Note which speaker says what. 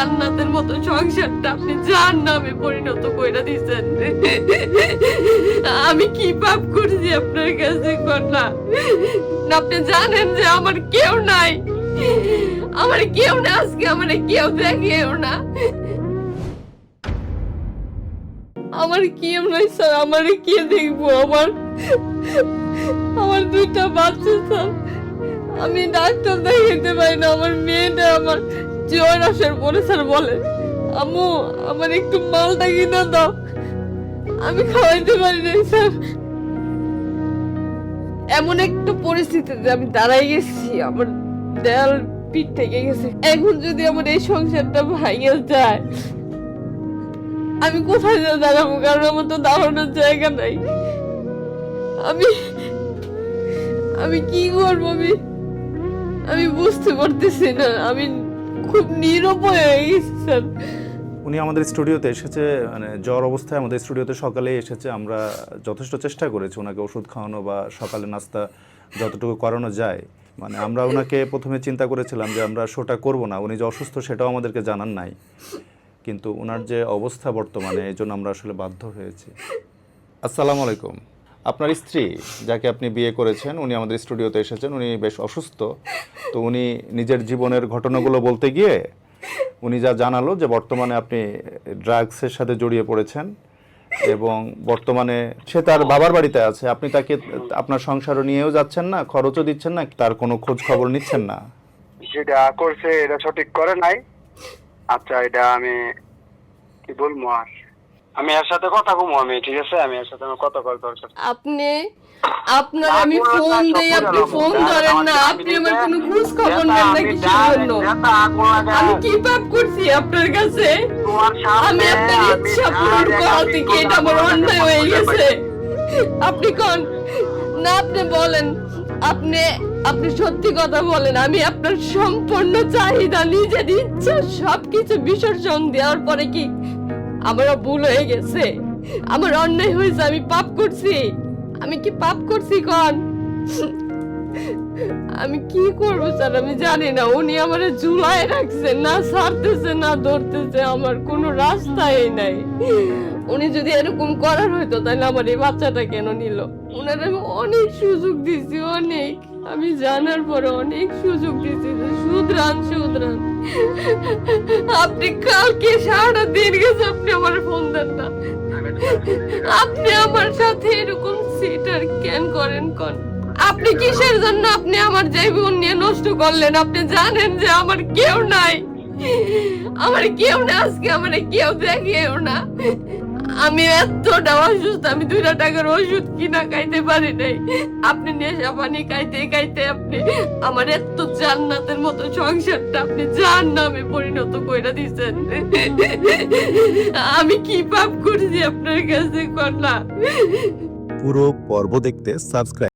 Speaker 1: জান্নাতের মতো সংসারটা আপনি জান নামে পরিণত কইরা দিছেন। আমি কি পাপ করছি আপনার কাছে, কন্যা? আপনি জানেন যে আমার কেউ নাই। আমার কেউ না, আজকে আমার কেউ দেখেও না। আমার কেউ নাই, স্যার, আমার কে দেখব? আমার আমার দুইটা বাচ্চা, স্যার। আমি ডাক্তার দেখাইতে পারি না, আমার মেয়েটা আমার জ্বর আসার পরে স্যার বলে। আম্মু, আমার একটু মালটা কিনা দাও। আমি খাওয়াইতে পারি না স্যার। এমন একটা পরিস্থিতিতে আমি দাঁড়াই গেছি, আমার দেয়াল পিঠ থেকে গেছে। এখন যদি আমার এই সংসারটা ভাঙে যায়, আমি কোথায় যা দাঁড়াবো? কারণ আমার তো দাঁড়ানোর জায়গা নাই। আমি আমি কি করব আমি? আমি বুঝতে পারতেছি না, আমি খুব নিরুপায় হয়ে
Speaker 2: উনি আমাদের স্টুডিওতে এসেছে মানে জ্বর অবস্থায় আমাদের স্টুডিওতে সকালে এসেছে। আমরা যথেষ্ট চেষ্টা করেছি ওনাকে ওষুধ খাওয়ানো বা সকালে নাস্তা যতটুকু করানো যায়। মানে আমরা ওনাকে প্রথমে চিন্তা করেছিলাম যে আমরা শোটা করব না, উনি যে অসুস্থ সেটাও আমাদেরকে জানান নাই। কিন্তু ওনার যে অবস্থা বর্তমানে, এই জন্য আমরা আসলে বাধ্য হয়েছি। আসসালামু আলাইকুম। আপনার স্ত্রী যাকে আপনি বিয়ে করেছেন, উনি আমাদের স্টুডিওতে এসেছেন, উনি বেশ অসুস্থ। তো উনি নিজের জীবনের ঘটনাগুলো বলতে গিয়ে উনি যা জানালো যে বর্তমানে আপনি ড্রাগসের সাথে জড়িয়ে পড়েছেন এবং বর্তমানে সে তার বাবার বাড়িতে আছে। আপনি তাকে আপনার সংসারও নিয়েও যাচ্ছেন না, খরচও দিচ্ছেন না, তার কোনো খোঁজ খবর নিচ্ছেন না?
Speaker 3: যেটা করছে, এটা সঠিক করে নাই। আচ্ছা এটা আমি কি বলব আর? আমি এর সাথে কথা কমু আমি ঠিক আছে? আমি এর সাথে আমার কথা কল দরকার।
Speaker 1: আপনি আপনার আমি ফোন দেই আপনি ফোন ধরেন না আপনি আমার কোনো খোঁজ খবর নেন না জন্য আমি কি পাপ করছি আপনার কাছে। আমি আপনার ইচ্ছা পূরণ করা থেকে এটা আমার অন্যায় হয়ে গেছে। আপনি কোন না আপনি বলেন। আপনি আপনি সত্যি কথা বলেন। আমি আপনার সম্পূর্ণ চাহিদা নিজের ইচ্ছা সবকিছু বিসর্জন দেওয়ার পরে কি আমারও ভুল হয়ে গেছে। আমার অন্যায় হয়েছে, আমি পাপ করছি। আমি কি পাপ করছি কন? আমি কি করব স্যার? আমি জানি না। উনি আমার ঝুলায় রাখছে, না ছাড়তেছে, না ধরতেছে। আমার কোনো রাস্তাই নাই। উনি যদি এরকম করার হইতো, তাহলে আমার এই বাচ্চাটা কেন নিল? উনার আমি অনেক সুযোগ দিছি আমি জানার পরে অনেক সুযোগ যে সুদরান সুদরান। আপনি কালকে সারাটা দিন গেছে, আপনি আমার ফোন দেন না। আপনি আমার সাথে এরকম সিটার কেন করেন কন? আপনি কিসের জন্য আপনি আমার জীবন নিয়ে নষ্ট করলেন? আপনি জানেন যে আমার কেউ নাই। আমার কেউ না, আজকে আমার কেউ দেখেও না। আমি এতটা অসুস্থ, আমি দুইটা টাকার ওষুধ কিনা খাইতে পারি নাই। আপনি নেশা পানি খাইতে খাইতে আপনি আমার এত জান্নাতের মতো সংসারটা আপনি জান নামে পরিণত করে দিচ্ছেন আমি কি পাপ করছি আপনার কাছে কন্যা?
Speaker 4: পুরো পর্ব দেখতে সাবস্ক্রাইব